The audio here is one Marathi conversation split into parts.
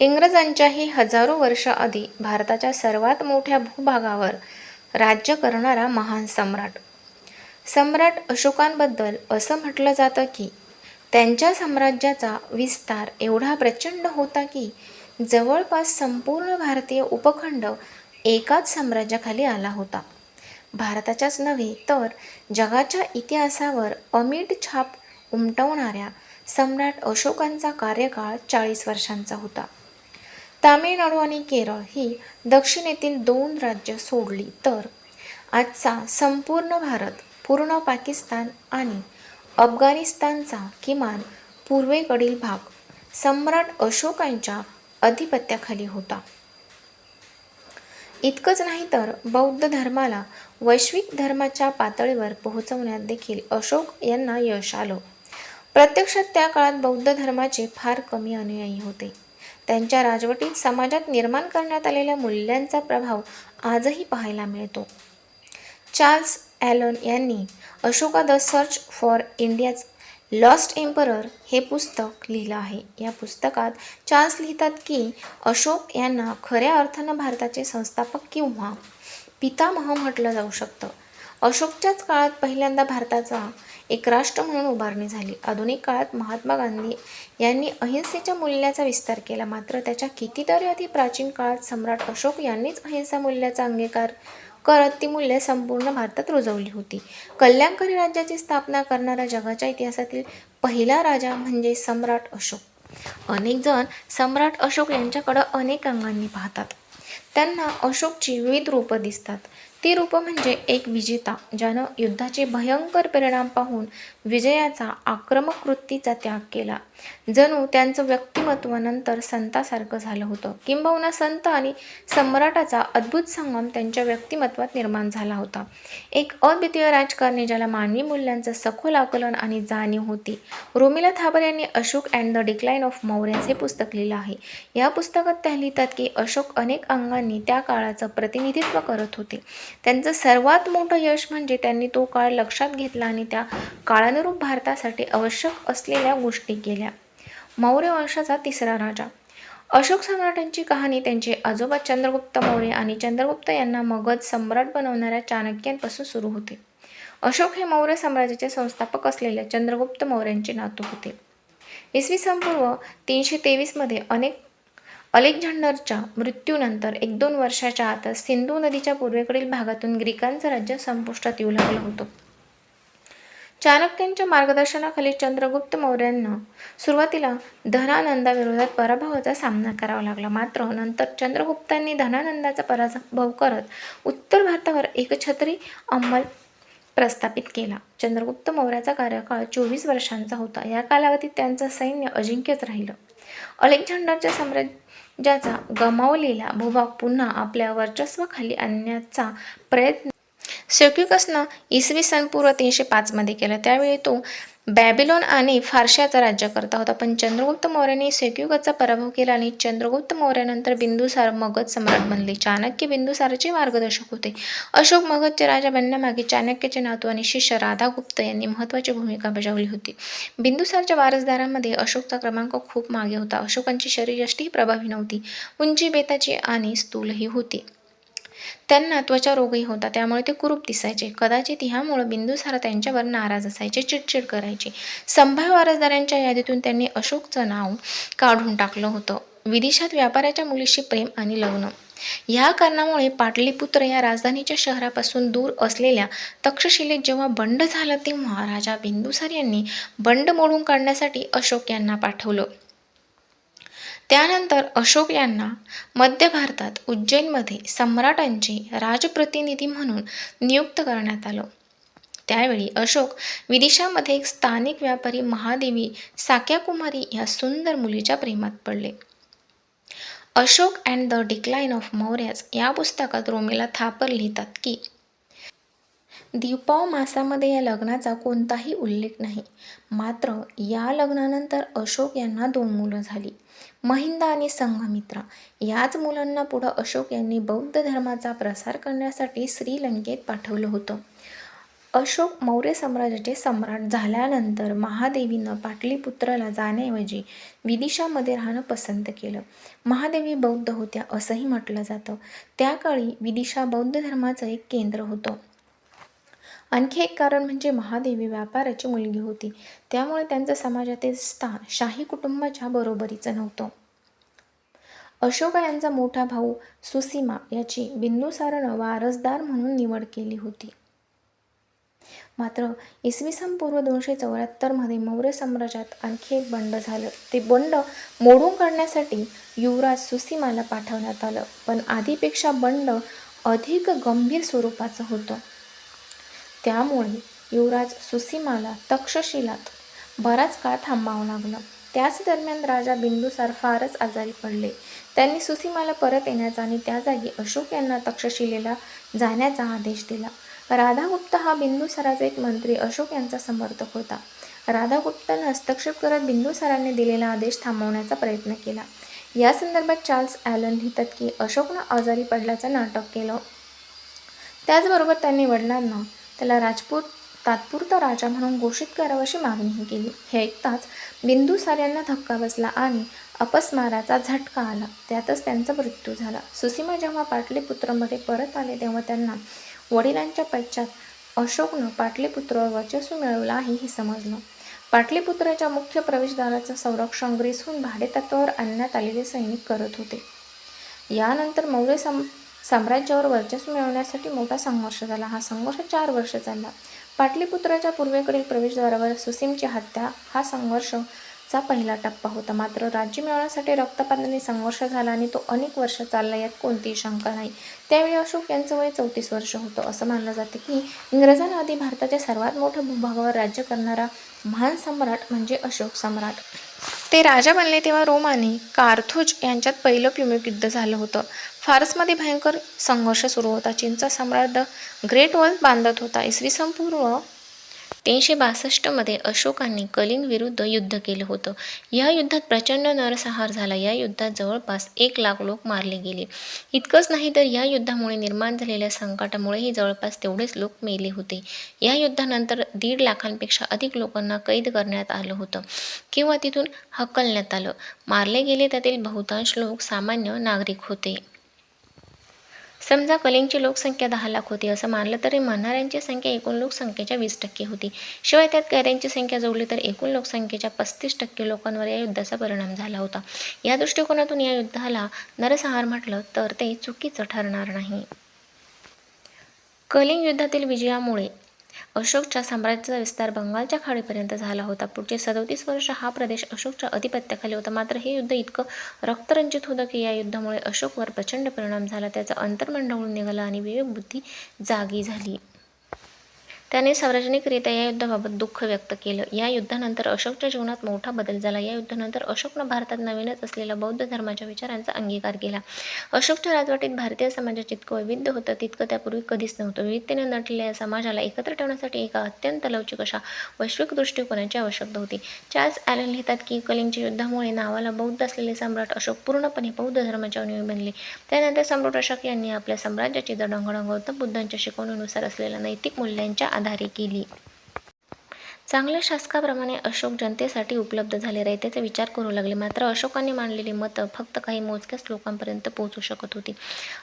इंग्रजांच्याही हजारो वर्ष आधी भारताच्या सर्वात मोठ्या भूभागावर राज्य करणारा महान सम्राट. सम्राट अशोकांबद्दल असं म्हटलं जातं की त्यांच्या साम्राज्याचा विस्तार एवढा प्रचंड होता की जवळपास संपूर्ण भारतीय उपखंड एकाच साम्राज्याखाली आला होता. भारताच्याच नव्हे तर जगाच्या इतिहासावर अमीट छाप उमटवणाऱ्या सम्राट अशोकांचा कार्यकाळ चाळीस वर्षांचा होता. तामिळनाडू आणि केरळ ही दक्षिणेतील दोन राज्य सोडली तर आजचा संपूर्ण भारत पूर्ण पाकिस्तान आणि अफगाणिस्तानचा किमान पूर्वेकडील भाग सम्राट अशोकांच्या अधिपत्याखाली होता. इतकंच नाही तर बौद्ध धर्माला वैश्विक धर्माच्या पातळीवर पोहोचवण्यात देखील अशोक यांना यश आलं. प्रत्यक्षात त्या काळात बौद्ध धर्माचे फार कमी अनुयायी होते. त्यांच्या राजवटीत समाजात निर्माण करण्यात आलेल्या मूल्यांचा प्रभाव आजही पाहायला मिळतो. चार्ल्स ॲलन यांनी Ashoka the search for India's lost emperor हे पुस्तक लिहिलं आहे. या पुस्तकात चार्ल्स लिहितात की अशोक यांना खऱ्या अर्थानं भारताचे संस्थापक किंवा पितामह म्हटलं जाऊ शकतं. अशोकच्याच काळात पहिल्यांदा भारताचा एक राष्ट्र म्हणून उभारणी झाली. आधुनिक काळात महात्मा गांधी यांनी अहिंसेच्या मूल्याचा विस्तार केला. मात्र त्याच्या कितीतरी आधी प्राचीन काळात सम्राट अशोक यांनीच अहिंसा मूल्याचा अंगीकार करत ती मूल्ये संपूर्ण भारतात रुजवली होती. कल्याणकारी राज्याची स्थापना करणारा जगाच्या इतिहासातील पहिला राजा म्हणजे सम्राट अशोक. अनेक जण सम्राट अशोक यांच्याकडं अनेक अंगांनी पाहतात. त्यांना अशोकची विविध रूपं दिसतात. ती रूपं म्हणजे एक विजेता ज्यानं युद्धाचे भयंकर परिणाम पाहून विजयाचा आक्रमक वृत्तीचा त्याग केला. जणू त्यांचं व्यक्तिमत्व नंतर संतासारखं झालं होतं. किंबहुना संत आणि सम्राटाचा अद्भुत संगम त्यांच्या व्यक्तिमत्वात निर्माण झाला होता. एक अद्वितीय राजकारणी ज्याला मानवी मूल्यांचं सखोल आकलन आणि जाणीव होती. रोमिला थापर यांनी Ashok and the decline of Mauryas हे पुस्तक लिहिलं आहे. या पुस्तकात त्या लिहितात की अशोक अनेक अंगांनी त्या काळाचं प्रतिनिधित्व करत होते. त्यांचं सर्वात मोठं यश म्हणजे त्यांनी तो काळ लक्षात घेतला आणि त्या काळानुरूप भारतासाठी आवश्यक असलेल्या गोष्टी केल्या. मौर्य वंशाचा तिसरा राजा. अशोक सम्राटांची कहाणी त्यांचे आजोबा चंद्रगुप्त मौर्य आणि चंद्रगुप्त यांना मगध सम्राट बनवणाऱ्या चाणक्यांपासून सुरू होते. अशोक हे मौर्य साम्राज्याचे संस्थापक असलेल्या चंद्रगुप्त मौर्यांचे नातू होते. इसवी सन पूर्व तीनशे तेवीसमध्ये अनेक अलेक्झांडरच्या मृत्यूनंतर एक दोन वर्षाच्या आतच सिंधू नदीच्या पूर्वेकडील भागातून ग्रीकांचं राज्य संपुष्टात येऊ लागलं होतं. चाणक्यांच्या मार्गदर्शनाखाली चंद्रगुप्त मौर्यांना सुरुवातीला धनानंदाविरोधात पराभवाचा सामना करावा लागला. मात्र नंतर चंद्रगुप्तांनी धनानंदाचा पराभव करत उत्तर भारतावर एकछत्री अंमल प्रस्थापित केला. चंद्रगुप्त मौर्याचा कार्यकाळ चोवीस वर्षांचा होता. या कालावधीत त्यांचं सैन्य अजिंक्यच राहिलं. अलेक्झांडरच्या साम्राज्याचा गमावलेला भूभाग पुन्हा आपल्या वर्चस्वाखाली आणण्याचा प्रयत्न सेक्युकसनं इसवी सन पूर्व तीनशे पाचमध्ये केलं. त्यावेळी तो बॅबिलोन आणि फारशाचा राज्यकर्ता होता. पण चंद्रगुप्त मौर्याने सेक्युगचा पराभव केला आणि चंद्रगुप्त मौर्यानंतर बिंदुसार मगध सम्राट बनले. चाणक्य बिंदुसाराचे मार्गदर्शक होते. अशोक मगधचे राजा बनण्यामागे चाणक्याचे नातू आणि शिष्य राधागुप्त यांनी महत्त्वाची भूमिका बजावली होती. बिंदुसारच्या वारसदारांमध्ये अशोकचा क्रमांक खूप मागे होता. अशोकांची शरीरयष्टीही प्रभावी नव्हती. उंची बेताची आणि स्थूलही होती. त्यांना त्वचा रोगही होता. त्यामुळे ते कुरूप दिसायचे. कदाचित ह्यामुळं बिंदुसार त्यांच्यावर नाराज असायचे चिडचिड करायचे. संभाव्य वारसदारांच्या यादीतून त्यांनी अशोकचं नाव काढून टाकलं होतं. विदेशात व्यापाऱ्याच्या मुलीशी प्रेम आणि लग्न. ह्या कारणामुळे पाटलीपुत्र या राजधानीच्या शहरापासून दूर असलेल्या तक्षशिलेत जेव्हा बंड झालं तेव्हा राजा बिंदुसार यांनी बंड मोडून काढण्यासाठी अशोक यांना पाठवलं. त्यानंतर अशोक यांना मध्य भारतात उज्जैनमध्ये सम्राटांचे राजप्रतिनिधी म्हणून नियुक्त करण्यात आलं. त्यावेळी अशोक विदिशामध्ये एक स्थानिक व्यापारी महादेवी साक्याकुमारी या सुंदर मुलीच्या प्रेमात पडले. Ashok and the decline of Mauryas या पुस्तकात रोमेला थापर लिहितात की दीपाव मासामध्ये या लग्नाचा कोणताही उल्लेख नाही. मात्र या लग्नानंतर अशोक यांना दोन मुलं झाली. महिंदा आणि संघमित्रा. याच मुलांना पुढं अशोक यांनी बौद्ध धर्माचा प्रसार करण्यासाठी श्रीलंकेत पाठवलं होतं. अशोक मौर्य साम्राज्याचे सम्राट झाल्यानंतर महादेवीनं पाटलीपुत्राला जाण्याऐवजी विदिशामध्ये राहणं पसंत केलं. महादेवी बौद्ध होत्या असंही म्हटलं जातं. त्याकाळी विदिशा बौद्ध धर्माचं एक केंद्र होतं. आणखी एक कारण म्हणजे महादेवी व्यापाराची मुलगी होती. त्यामुळे त्यांचं समाजातील स्थान शाही कुटुंबाच्या बरोबरीचं नव्हतं. अशोका यांचा मोठा भाऊ सुसीमा याची बिंदुसारनं वारसदार म्हणून निवड केली होती. मात्र इसवी सन पूर्व दोनशे चौऱ्याहत्तरमध्ये मौर्य साम्राज्यात आणखी एक बंड झालं. ते बंड मोडून काढण्यासाठी युवराज सुसीमाला पाठवण्यात आलं. पण आधीपेक्षा बंड अधिक गंभीर स्वरूपाचं होतं. त्यामुळे युवराज सुसीमाला तक्षशिलात बराच काळ थांबावं लागलं. त्याच दरम्यान राजा बिंदुसार फारच आजारी पडले. त्यांनी सुसीमाला परत येण्याचा आणि त्या जागी अशोक यांना तक्षशिलेला जाण्याचा आदेश दिला. राधागुप्त हा बिंदुसाराचा एक मंत्री अशोक यांचा समर्थक होता. राधागुप्तानं हस्तक्षेप करत बिंदुसाराने दिलेला आदेश थांबवण्याचा प्रयत्न केला. या संदर्भात चार्ल्स ॲलन लिहितात की अशोकनं आजारी पडल्याचं नाटक केलं. त्याचबरोबर त्यांनी वडिलांना त्याला राजपूत तात्पुरता राजा म्हणून घोषित करावं अशी मागणीही केली. हे ऐकताच बिंदुसार यांना धक्का बसला आणि अपस्माराचा झटका आला. त्यातच त्यांचा मृत्यू झाला. सुसीमा जेव्हा पाटलीपुत्रमध्ये परत आले तेव्हा त्यांना वडिलांच्या पश्चात अशोकनं पाटलीपुत्रावर वर्चस्व मिळवलं आहे हे समजलं. पाटलीपुत्राच्या मुख्य प्रवेशद्वाराचं संरक्षण ग्रीसहून भाडेतत्वावर आणण्यात आलेले सैनिक करत होते. यानंतर मौर्य सम साम्राज्यावर वर्चस्व मिळवण्यासाठी मोठा संघर्ष झाला. हा संघर्ष चार वर्ष चालला. पाटलीपुत्राच्या पूर्वेकडील प्रवेशद्वारावर सुसीमची हत्या हा संघर्षचा पहिला टप्पा होता. मात्र राज्य मिळवण्यासाठी रक्तपाताने संघर्ष झाला आणि तो अनेक वर्ष चालला यात कोणतीही शंका नाही. त्यावेळी अशोक यांचं वय चौतीस वर्ष होतं. असं मानलं जातं की इंग्रजांना आधी भारताच्या सर्वात मोठ्या भूभागावर राज्य करणारा महान सम्राट म्हणजे अशोक सम्राट. ते राजा बनले तेव्हा रोमाने कार्थोज यांच्यात पहिलं प्युमिक युद्ध झालं होतं. फारसमध्ये भयंकर संघर्ष सुरू होता. चीनचा सम्राट द ग्रेट वॉल बांधत होता. इसवी संपूर्ण तीनशे बासष्टमध्ये अशोकांनी कलिंग विरुद्ध युद्ध केलं होतं. या युद्धात प्रचंड नरसंहार झाला. या युद्धात जवळपास एक लाख लोक मारले गेले. इतकंच नाही तर या युद्धामुळे निर्माण झालेल्या संकटामुळेही जवळपास तेवढेच लोक मेले होते. या युद्धानंतर दीड लाखांपेक्षा अधिक लोकांना कैद करण्यात आलं होतं किंवा तिथून हकलण्यात आलं. मारले गेले त्यातील बहुतांश लोक सामान्य नागरिक होते. समजा कलिंगची लोकसंख्या दहा लाख होती असं मानलं तरी म्हणणाऱ्यांची संख्या एकूण लोकसंख्येच्या वीस टक्के होती. शिवाय त्यात कैऱ्यांची संख्या जोडली तर एकूण लोकसंख्येच्या पस्तीस टक्के लोकांवर या युद्धाचा परिणाम झाला होता. या दृष्टिकोनातून या युद्धाला नरसंहार म्हटलं तर ते चुकीचं ठरणार नाही. कलिंग युद्धातील विजयामुळे अशोकच्या साम्राज्याचा विस्तार बंगालच्या खाडीपर्यंत झाला होता. पुढचे सदोतीस वर्ष हा प्रदेश अशोकच्या अधिपत्याखाली होता. मात्र हे युद्ध इतकं रक्तरंजित होतं की या युद्धामुळे अशोकवर प्रचंड परिणाम झाला. त्याचा अंतर्मन ढवळून निघाला आणि विवेक बुद्धी जागी झाली. त्याने सार्वजनिकरित्या या युद्धाबाबत दुःख व्यक्त केलं. या युद्धानंतर अशोकच्या जीवनात मोठा बदल झाला. या युद्धानंतर अशोकनं भारतात नवीनच असलेल्या बौद्ध धर्माच्या विचारांचा अंगीकार केला. अशोकच्या राजवटीत भारतीय समाजात जितकं वैविध्य होतं तितकं त्यापूर्वी कधीच नव्हतं. विविधतेने नटलेल्या या समाजाला एकत्र ठेवण्यासाठी एका अत्यंत लवचिक अशा वैश्विक दृष्टिकोनाची आवश्यकता होती. चार्ल्स ॲलन लिहितात की कलिंगच्या युद्धामुळे नावाला बौद्ध असलेले सम्राट अशोक पूर्णपणे बौद्ध धर्माच्या अनुयायी बनले. त्यानंतर सम्राट अशोक यांनी आपल्या साम्राज्याची जडणघडण गौतम बुद्धांच्या शिकवणीनुसार असलेल्या नैतिक मूल्यांच्या आधारे केली. चांगल्या शासकाप्रमाणे अशोक जनतेसाठी उपलब्ध झाले रयतेचा विचार करू लागले. मात्र अशोकांनी मांडलेली मतं फक्त काही मोजक्याच लोकांपर्यंत पोहोचू शकत होती.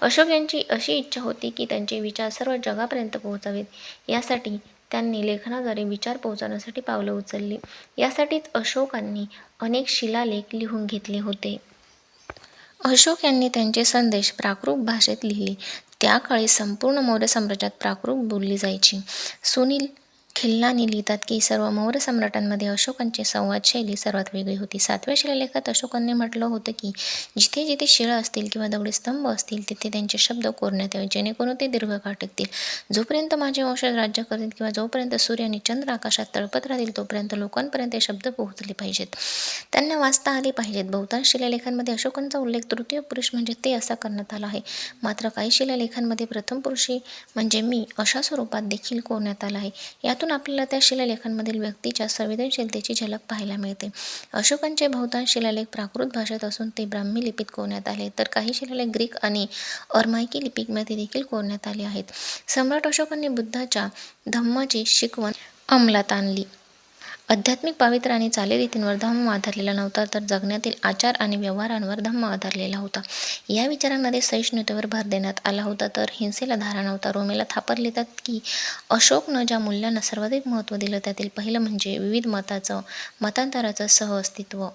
अशोक यांची अशी इच्छा होती की त्यांचे विचार सर्व जगापर्यंत पोहोचावेत. यासाठी त्यांनी लेखनाद्वारे विचार पोहोचवण्यासाठी पावलं उचलली. यासाठीच अशोकांनी अनेक शिलालेख लिहून घेतले होते. अशोक यांनी त्यांचे संदेश प्राकृत भाषेत लिहिले. त्या काळी संपूर्ण मौर्य साम्राज्यात प्राकृत बोलली जायची. सुनील खिल्लानी लिहितात की सर्व मौर्य सम्राटांमध्ये अशोकांची संवाद शैली सर्वात वेगळी होती. सातव्या शिलालेखात अशोकांनी म्हटलं होतं की जिथे जिथे शिळा असतील किंवा दगडी स्तंभ असतील तिथे त्यांचे शब्द कोरण्यात यावे जेणेकरून ते दीर्घकाळ टिकतील. जोपर्यंत माझे वंशज राज्य करतील किंवा जोपर्यंत सूर्य आणि चंद्र आकाशात तळपत राहतील तोपर्यंत लोकांपर्यंत शब्द पोहोचले पाहिजेत. त्यांना वाचता आले पाहिजेत. बहुतांश शिलालेखांमध्ये अशोकांचा उल्लेख तृतीय पुरुष म्हणजे ते असा करण्यात आला आहे. मात्र काही शिलालेखांमध्ये प्रथम पुरुषी म्हणजे मी अशा स्वरूपात देखील कोरण्यात आला आहे. यात यातून आपल्याला त्या शिलालेखांमधील व्यक्तीच्या संवेदनशीलतेची झलक पाहायला मिळते. अशोकांचे बहुतांश शिलालेख प्राकृत भाषेत असून ते ब्राह्मी लिपीत कोरण्यात आले तर काही शिलालेख ग्रीक आणि अर्मायकी लिपीमध्ये देखील कोरण्यात आले आहेत. सम्राट अशोकांनी बुद्धाच्या धम्माची शिकवण अंमलात आणली. आध्यात्मिक पावित्र्य आणि चालीरीतींवर धम्म आधारलेला नव्हता तर जगण्यातील आचार आणि व्यवहारांवर धम्म आधारलेला होता. या विचारांमध्ये सहिष्णुतेवर भर देण्यात आला होता तर हिंसेला धारा नव्हता. रोमेला थापर लिहितात की अशोकनं ज्या मूल्यांना सर्वाधिक महत्त्व दिलं त्यातील पहिलं म्हणजे विविध मताचं मतांतराचं सहअस्तित्व.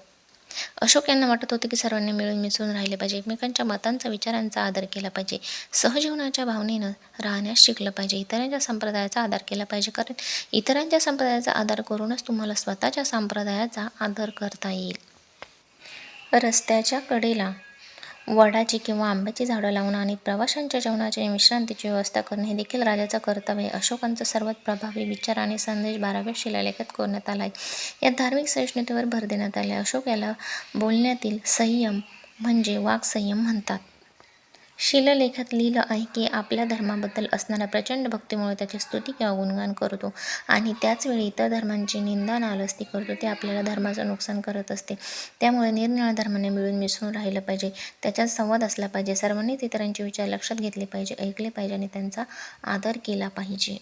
अशोक यांना वाटत होते की सर्वांनी मिळून मिसळून राहिले पाहिजे. एकमेकांच्या मतांचा विचारांचा आदर केला पाहिजे. सहजीवनाच्या भावनेनं राहण्यास शिकलं पाहिजे. इतरांच्या संप्रदायाचा आदर केला पाहिजे. कारण इतरांच्या संप्रदायाचा आदर करूनच तुम्हाला स्वतःच्या संप्रदायाचा आदर करता येईल. रस्त्याच्या कडेला वडाची किंवा आंब्याची झाडं लावणं आणि प्रवाशांच्या जेवणाची आणि विश्रांतीची व्यवस्था करणे हे देखील राजाचं कर्तव्य आहे. अशोकांचा सर्वात प्रभावी विचार आणि संदेश बाराव्या शिलालेखात कोरण्यात आला आहे यात धार्मिक सहिष्णुतेवर भर देण्यात आले अशोक याला बोलण्यातील संयम म्हणजे वाक्संयम म्हणतात. शिलालेखात लिहिलं आहे की आपल्या धर्माबद्दल असणाऱ्या प्रचंड भक्तीमुळे त्याची स्तुती किंवा गुणगान करतो आणि त्याचवेळी इतर धर्मांची निंदा नालस्ती करतो ते आपल्याला धर्माचं नुकसान करत असते. त्यामुळे निरनिळ्या धर्माने मिळून मिसळून राहिलं पाहिजे त्याच्यात संवाद असला पाहिजे सर्वांनीच इतरांचे विचार लक्षात घेतले पाहिजे ऐकले पाहिजे आणि त्यांचा आदर केला पाहिजे.